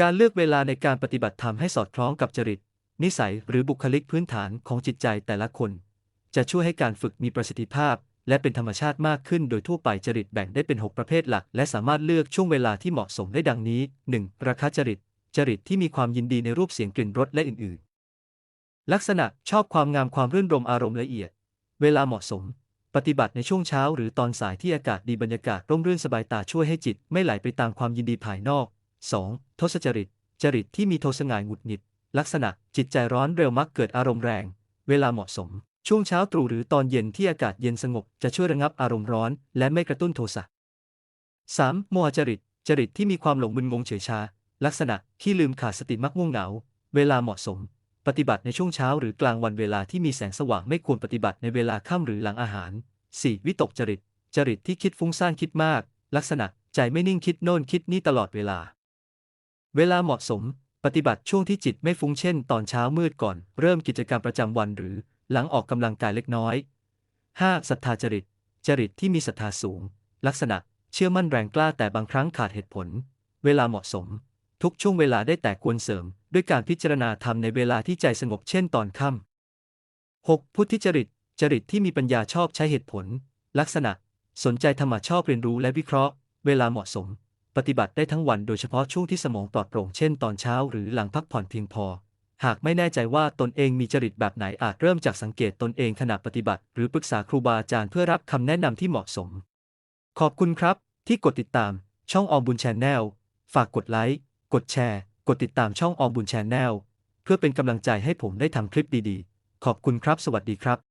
การเลือกเวลาในการปฏิบัติธรรมให้สอดคล้องกับจริต นิสัยหรือบุคลิกพื้นฐานของจิตใจแต่ละคน จะช่วยให้การฝึกมีประสิทธิภาพ และเป็นธรรมชาติมากขึ้นโดยทั่วไปจริตแบ่งได้เป็น 6 ประเภทหลัก และสามารถเลือกช่วงเวลาที่เหมาะสมได้ดังนี้ 1. ราคาจริต จริตที่มีความยินดีในรูปเสียงกลิ่นรสและอื่นๆ ลักษณะชอบความงามความรื่นรมอารมณ์ละเอียด เวลาเหมาะสม ปฏิบัติในช่วงเช้า หรือตอนสายที่อากาศดีบรรยากาศร่มรื่นสบายตาช่วยให้จิต ไม่ไหลไปตามความยินดีภายนอก 2. ทศจริต จริตที่มีโทสง่ายหงุดหงิด ลักษณะจิตใจร้อนเร็วมักเกิดอารมณ์แรง เวลาเหมาะสม ช่วงเช้าตรู่หรือตอนเย็นที่อากาศเย็นสงบจะช่วยระงับอารมณ์ร้อน และไม่กระตุ้นโทสะ 3. โมหจริต จริตที่มีความหลงมึนงงเฉยชา ลักษณะขี้ลืมขาดสติมักง่วงเหงา เวลาเหมาะสม ปฏิบัติในช่วงเช้าหรือกลางวันเวลาที่มีแสงสว่างไม่ควรปฏิบัติในเวลาค่ำหรือหลังอาหาร 4. วิตกจริต จริตที่คิดฟุ้งซ่านคิดมาก ลักษณะใจไม่นิ่งคิดโน่นคิดนี่ตลอดเวลา เวลาเหมาะสม ปฏิบัติช่วงที่จิตไม่ฟุ้งเช่น ตอนเช้ามืดก่อน เริ่มกิจกรรมประจำวันหรือ หลังออกกำลังกายเล็กน้อย 5. ศรัทธาจริต จริตที่มีศรัทธาสูง ลักษณะ เชื่อมั่นแรงกล้าแต่บางครั้งขาดเหตุผล เวลาเหมาะสม ทุกช่วงเวลาได้แต่ควรเสริม ด้วยการพิจารณาธรรมในเวลาที่ใจสงบเช่นตอนค่ำ 6. พุทธิจริต จริตที่มีปัญญาชอบใช้เหตุผล ลักษณะ สนใจธรรมะชอบเรียนรู้และวิเคราะห์ เวลาเหมาะสม ปฏิบัติได้ทั้งวันโดยเฉพาะช่วงที่สมองปลอดโปร่งเช่นตอนเช้าหรือหลังพักผ่อนเพียงพอ หากไม่แน่ใจว่าตนเองมีจริตแบบไหนอาจเริ่มจากสังเกตตนเองขณะปฏิบัติ หรือปรึกษาครูบาอาจารย์เพื่อรับคำแนะนำที่เหมาะสม ขอบคุณครับ ที่กดติดตาม ช่องออมบุญแชนแนลฝากกดไลค์กดแชร์ กดติดตามช่องออมบุญแชนแนลเพื่อเป็นกำลังใจให้ผมได้ทำคลิปดีๆ ขอบคุณครับ สวัสดีครับ